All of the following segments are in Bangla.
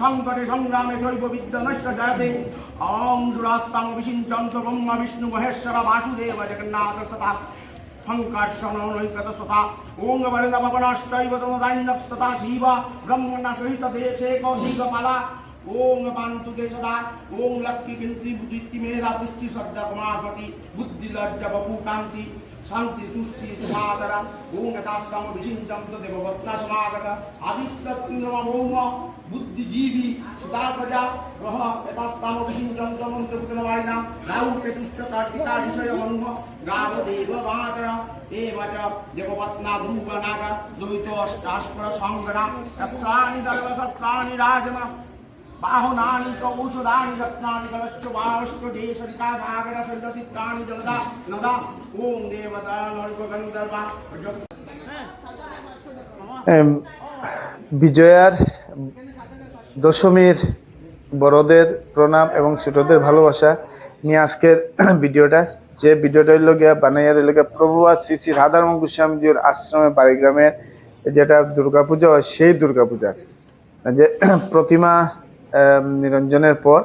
সংকটে সংগ্রামে জৈব বিদ্যা নৈশ্য জয়তে ওম সুরাস্তাম বিচিঞ্চন্ত ব্রহ্মা, বিষ্ণু, মহেশ্বর, বাসুদেব, জগন্নাথ তথা সংকর্ষণৈকত তথা ওং বরদপবনশ্চৈব তমদাইন্দস্তথা শিব। ব্রহ্মণ সহিত দেশে কৌশিকপালা ওং পান্তু কেশদা ওং লক্ষ্মী কিন্তি বুদ্ধি পুষ্টি লজ্জা বপু কান্তি। শান্তি, তুষ্টি, সমাদরা ওং যথাস্তম বিচিন্তন্ত দেববত্ন সমাগত আদিত্য ইন্দ্রম ভৌম বুদ্ধিজীবী সুতার্পজা গ্রহ যথাস্তম বিচিন্তন্ত মন্ত্রপুতনবারিণা রাউ কেতুষ্ট তার্কিতা ঋষয় মনুহ গাব দেব মাতর এব চ দেবপত্না ধ্রুব নাগ দ্বৈত অষ্টাস্পর সংগ্রা সত্রাণি দর্ব সত্রাণি রাজমা বিজয়ার দশমীর বড়দের প্রণাম এবং ছোটদের ভালোবাসা নিয়ে আজকের ভিডিওটা। যে ভিডিওটা হইল গিয়া, বানাইয়ার হইল গিয়া প্রভুবাদ শ্রী শ্রী রাধারমন গোস্বামীজির আশ্রমে বাড়িগ্রামের যেটা দুর্গাপূজা হয়, সেই দুর্গাপূজা যে প্রতিমা নিরঞ্জনের পর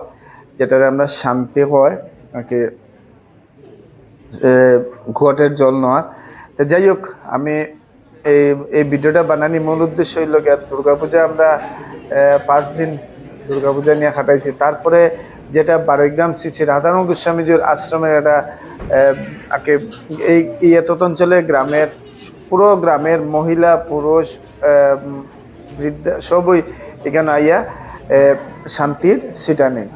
যেটা আমরা শান্তি হয় আর কি ঘটের জল নেওয়া তো যাই হোক, আমি এই এই ভিডিওটা বানানি মূল উদ্দেশ্য হইল দুর্গাপূজা আমরা পাঁচ দিন দুর্গাপূজা নিয়ে খাটাইছি। তারপরে যেটা বারোগ্রাম শ্রী রাধারণ গোস্বামীজির আশ্রমের একটা আকে, এই এতত অঞ্চলে গ্রামের, পুরো গ্রামের মহিলা, পুরুষ বৃদ্ধা সবই এখানে আইয়া শান্তির সিটা নেই।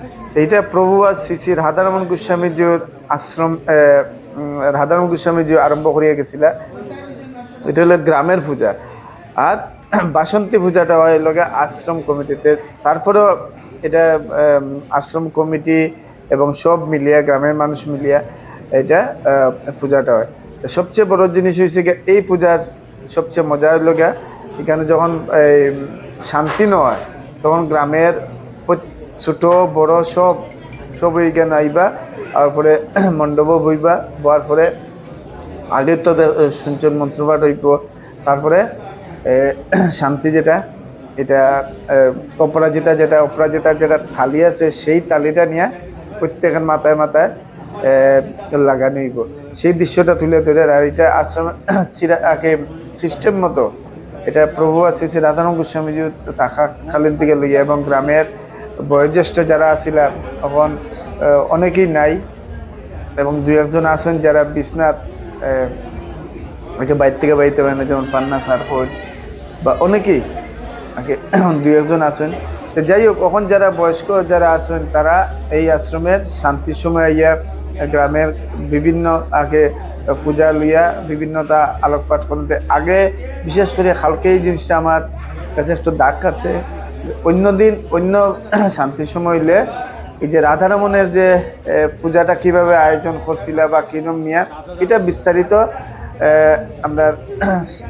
এইটা প্রভুবাদ শ্রী শ্রী রাধারমন গোস্বামীজির আশ্রম রাধারমন গোস্বামীজি আরম্ভ করিয়া গেছিলা। এটা হলো গ্রামের পূজা। আর বাসন্তী পূজাটা হয় লগে আশ্রম কমিটিতে। তারপরেও এটা আশ্রম কমিটি এবং সব মিলিয়া গ্রামের মানুষ মিলিয়া এটা পূজাটা হয়। সবচেয়ে বড় জিনিস হয়েছে এই পূজার সবচেয়ে মজা হইল এখানে যখন এই, শান্তি নয় তখন গ্রামের ছোট বড় সব সব এখানে আইবা তারপরে মণ্ডপও বইবা বওয়ার পরে আগে তো শুনছেন মন্ত্রপাঠ হইব, তারপরে শান্তি যেটা, এটা অপরাজিতা যেটা, অপরাজিতার যেটা থালি আছে, সেই তালিটা নিয়ে প্রত্যেকের মাথায় মাথায় লাগানো হইব। সেই দৃশ্যটা তুলে ধরে আর এটা আশ্রম, চিরা আগে সিস্টেম মতো এটা প্রভু আছে শ্রী রাধারণ গোস্বামীজি তাখা খালের দিকে লইয়া এবং গ্রামের বয়োজ্যেষ্ঠ যারা আছিলা তখন অনেকেই নাই এবং দুই একজন আছেন যারা বিশ্বনাথ ওকে বাইর থেকে বাইতে পারে না, যেমন পান্না স্যার হই বা অনেকেই, আগে দুই একজন আছেন। তো যাই হোক, এখন যারা বয়স্ক যারা আছেন, তারা এই আশ্রমের শান্তির সময় ইয়া গ্রামের বিভিন্ন আগে পূজা লইয়া বিভিন্নতা আলোকপাত করতে। আগে বিশেষ করে হালকে এই জিনিসটা আমার কাছে একটু দাগ কাটছে। অন্য দিন, অন্য শান্তির সময় হইলে এই যে রাধারমনের যে পূজাটা কীভাবে আয়োজন করছিল বা কিরম নিয়ে এটা বিস্তারিত আমরা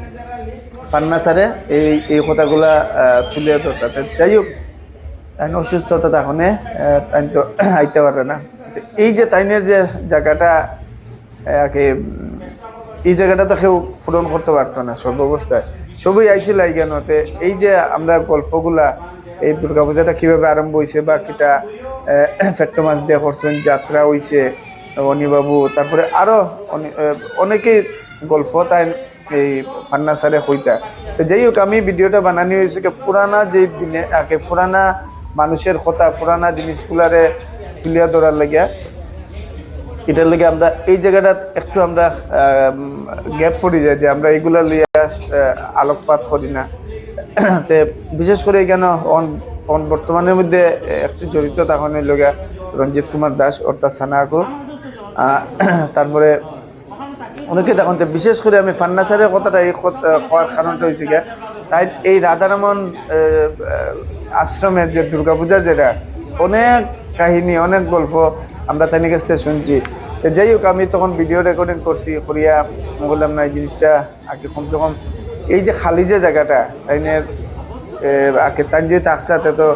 পান্না এই এই কথাগুলা তুলে ধরতে। যাই হোক, তাইন অসুস্থতা তখন তাই তো আইতে পারে না। এই যে তাইনের যে জায়গাটা এই জায়গাটা তো কেউ পূরণ করতে পারতো না সর্বাবস্থায় সবই আইছিল এই জ্ঞানতে এই যে আমরা গল্পগুলা এই দুর্গাপূজাটা কীভাবে আরম্ভ হয়েছে বা কিতা ফেট্টো মাছ দিয়ে করছেন যাত্রা হইছে অনিবাবু তারপরে আরও অনে- আহ, অনেকেই গল্প তাই এই পান্না সারে হইতা তো যাই হোক আমি ভিডিওটা বানানি হয়েছে পুরানা যে দিনে আগে পুরানা মানুষের কথা পুরানা জিনিসগুলারে তুলিয়া ধরার লাগিয়া। এটার লেগে আমরা এই জায়গাটা একটু আমরা গ্যাপ পড়ে যায় যে আমরা এগুলা লিয়ে আলোকপাত করি না। তে বিশেষ করে এখানে অন অন বর্তমানের মধ্যে একটু জড়িত তখন লগা রঞ্জিত কুমার দাস, অর্থাৎ সানাকু তারপরে অনেকে তখন বিশেষ করে আমি ফান্নাসারের কথাটা এই হওয়ার কারণটা হয়েছে গিয়া, তাই এই রাধারমন আশ্রমের যে দুর্গাপূজার যেটা, অনেক কাহিনী, অনেক গল্প আমরা তাই কাছ শুনছি। যাই হোক, আমি তখন ভিডিও রেকর্ডিং করছি, করিয়া বললাম, না, এই জিনিসটা আগে কমসে কম এই যে খালি যে জায়গাটা তাইনের আগে তাই যদি থাকতে তো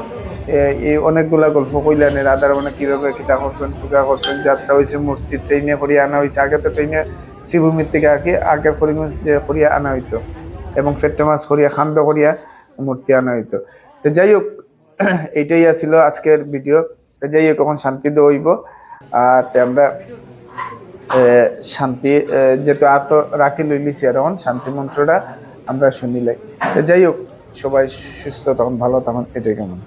এই অনেকগুলা গল্প কইলেন রাধার মানে কীভাবে কিতা করছেন পূজা করছেন, যাত্রা হয়েছে মূর্তি ট্রেনে করিয়া আনা হয়েছে আগে তো ট্রেনে শ্রীভূমির থেকে আগে আগে করিমগঞ্জ করিয়া আনা হইতো এবং ফেট্টে মাছ করিয়া, খান্দ করিয়া মূর্তি আনা হইতো। তো যাই হোক, এইটাই আছিল আজকের ভিডিও তো যাই হোক, এখন শান্তি দইব আর আমরা শান্তি যেহেতু আত রাখি লইলিছি আর শান্তি মন্ত্রটা আমরা শুনিলাই তো যাই হোক সবাই সুস্থ তখন ভালো তখন এটাই কেমন।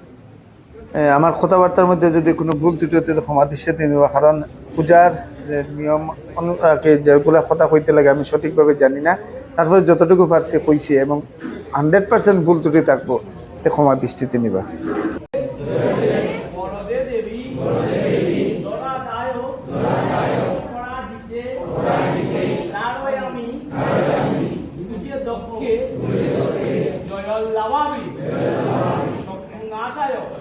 আমার কথাবার্তার মধ্যে যদি কোনো ভুল ত্রুটি হতে তো ক্ষমা দৃষ্টিতে নিব কারণ পূজার নিয়ম অনু- আহ, কে যেগুলা কথা কইতে লাগে আমি সঠিকভাবে জানি না। তারপরে যতটুকু পারছি কইছি এবং হান্ড্রেড পার্সেন্ট ভুল ত্রুটি থাকব ক্ষমা দৃষ্টিতে নিবা। 나와리 적풍 나사요